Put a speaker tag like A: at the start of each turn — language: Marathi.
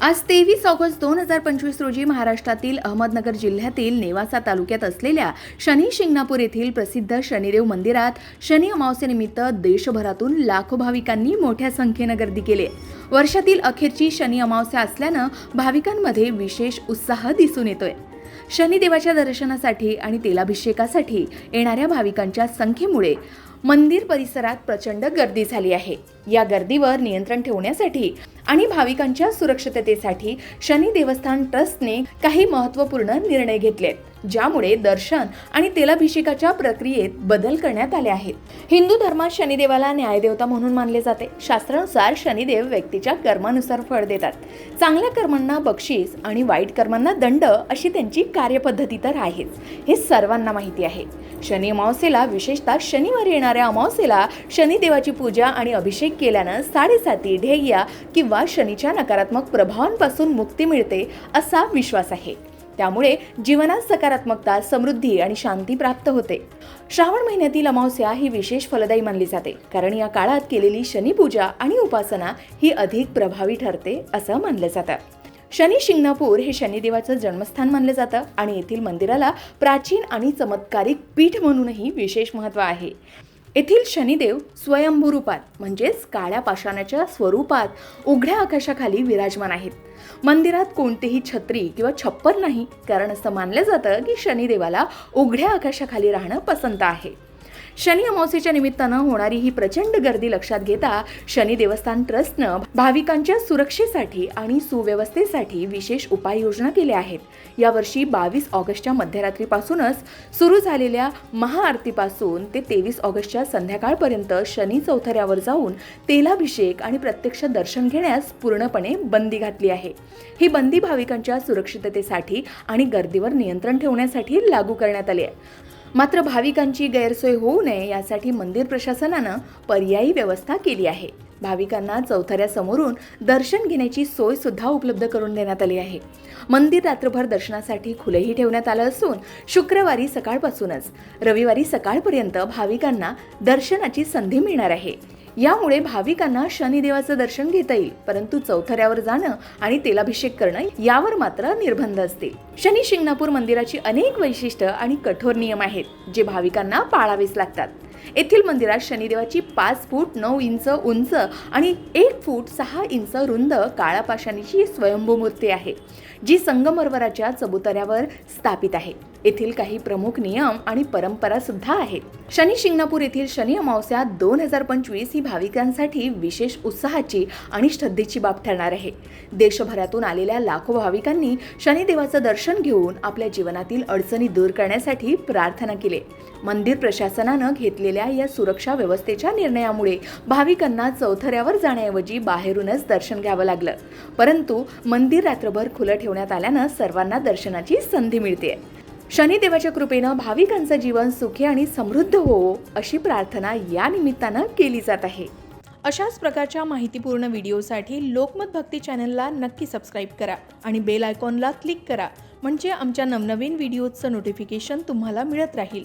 A: आज तेवीस ऑगस्ट दोन हजार पंचवीस रोजी महाराष्ट्रातील अहमदनगर जिल्ह्यातील नेवासा तालुक्यात असलेल्या शनी शिंगणापूर येथील प्रसिद्ध शनिदेव मंदिरात शनी अमावस्येनिमित्त देशभरातून लाखो भाविकांनी मोठ्या संख्येनं गर्दी केली. वर्षातील अखेरची शनी अमावस्या असल्यानं भाविकांमध्ये विशेष उत्साह दिसून येतोय. शनिदेवाच्या दर्शनासाठी आणि तेलाभिषेकासाठी येणाऱ्या भाविकांच्या संख्येमुळे मंदिर परिसरात प्रचंड गर्दी झाली आहे. या गर्दीवर नियंत्रण ठेवण्यासाठी आणि भाविकांच्या सुरक्षिततेसाठी शनी देवस्थान ट्रस्टने काही महत्त्वपूर्ण निर्णय घेतले. ज्यामुळे दर्शन आणि तेलाभिषेकाच्या प्रक्रियेत बदल करण्यात आले आहेत. हिंदू धर्मात शनिदेवाला न्यायदेवता म्हणून मानले जाते. शास्त्रानुसार शनिदेव व्यक्तीच्या कर्मानुसार फळ देतात. चांगल्या कर्मांना बक्षीस आणि वाईट कर्मांना दंड अशी त्यांची कार्यपद्धती तर आहेच. हे सर्वांना माहिती आहे. शनी अमावस्येला विशेषतः शनिवारी येणाऱ्या अमावस्येला शनिदेवाची पूजा आणि अभिषेक केल्यानं साडेसाती ध्येया किंवा शनीच्या नकारात्मक प्रभावांपासून मुक्ती मिळते असा विश्वास आहे. त्यामुळे जीवनात सकारात्मकता समृद्धी आणि शांती प्राप्त होते. श्रावण महिन्यातील अमावस्या ही विशेष फलदायी मानली जाते कारण या काळात केलेली शनिपूजा आणि उपासना ही अधिक प्रभावी ठरते असं मानलं जातं. शनी शिंगणापूर हे शनिदेवाचं जन्मस्थान मानलं जातं आणि येथील मंदिराला प्राचीन आणि चमत्कारिक पीठ म्हणूनही विशेष महत्त्व आहे. येथील शनिदेव स्वयंभू रूपात म्हणजेच काळ्या पाषाणाच्या स्वरूपात उघड्या आकाशाखाली विराजमान आहेत. मंदिरात कोणतीही छत्री किंवा छप्पर नाही कारण असं मानलं जातं की शनिदेवाला उघड्या आकाशाखाली राहणं पसंत आहे. शनी अमावस्येच्या निमित्तानं होणारी ही प्रचंड गर्दी लक्षात घेता शनी देवस्थान ट्रस्टनं भाविकांच्या सुरक्षेसाठी आणि सुव्यवस्थेसाठी विशेष उपाययोजना केल्या आहेत. यावर्षी बावीस ऑगस्टच्या मध्यरात्रीपासूनच सुरू झालेल्या महाआरतीपासून ते तेवीस ऑगस्टच्या संध्याकाळपर्यंत शनी चौथऱ्यावर जाऊन तेलाभिषेक आणि प्रत्यक्ष दर्शन घेण्यास पूर्णपणे बंदी घातली आहे. ही बंदी भाविकांच्या सुरक्षिततेसाठी आणि गर्दीवर नियंत्रण ठेवण्यासाठी लागू करण्यात आली आहे. मात्र भाविकांची गैरसोय होऊ नये यासाठी मंदिर प्रशासनानं पर्यायी व्यवस्था केली आहे. भाविकांना चौथऱ्यासमोरून दर्शन घेण्याची सोय सुद्धा उपलब्ध करून देण्यात आली आहे. मंदिर रात्रभर दर्शनासाठी खुलेही ठेवण्यात आलं असून शुक्रवारी सकाळपासूनच रविवारी सकाळपर्यंत भाविकांना दर्शनाची संधी मिळणार आहे. यामुळे भाविकांना शनिदेवाचं दर्शन घेता येईल. परंतु चौथऱ्यावर जाणं आणि तेलाभिषेक करणं यावर मात्र निर्बंध असतील. शनी शिंगणापूर मंदिराची अनेक वैशिष्ट्य आणि कठोर नियम आहेत जे भाविकांना पाळावेच लागतात. येथील मंदिरात शनिदेवाची पाच फूट नऊ इंच उंच आणि एक फूट सहा इंच रुंद काळा पाषाणीची स्वयंभू मूर्ती आहे जी संगमरवराच्या चबुतऱ्यावर स्थापित आहे. येथील काही प्रमुख नियम आणि परंपरा सुद्धा आहेत. शनी शिंगणापूर येथील शनी अमावस्या दोन हजार पंचवीस ही भाविकांसाठी विशेष उत्साहाची आणि श्रद्धेची बाब ठरणार आहे. देशभरातून आलेल्या लाखो भाविकांनी शनिदेवाचं दर्शन घेऊन आपल्या जीवनातील अडचणी दूर करण्यासाठी प्रार्थना केली. मंदिर प्रशासनानं गेलेल्या या सुरक्षा व्यवस्थेच्या निर्णयामुळे भाविकांना चौथऱ्यावर जाण्याऐवजी बाहेरूनच दर्शन घ्यावं लागलं. परंतु मंदिर रात्रभर खुलं ठेवण्यात आल्यानं सर्वांना दर्शनाची संधी मिळते. शनिदेवाच्या कृपेनं भाविकांचं जीवन सुखी आणि समृद्ध होवो अशी प्रार्थना या निमित्तानं केली जात आहे. अशाच प्रकारच्या माहितीपूर्ण व्हिडिओसाठी लोकमत भक्ती चॅनलला नक्की सबस्क्राईब करा आणि बेल आयकॉनला क्लिक करा म्हणजे आमच्या नवनवीन व्हिडिओचं नोटिफिकेशन तुम्हाला मिळत राहील.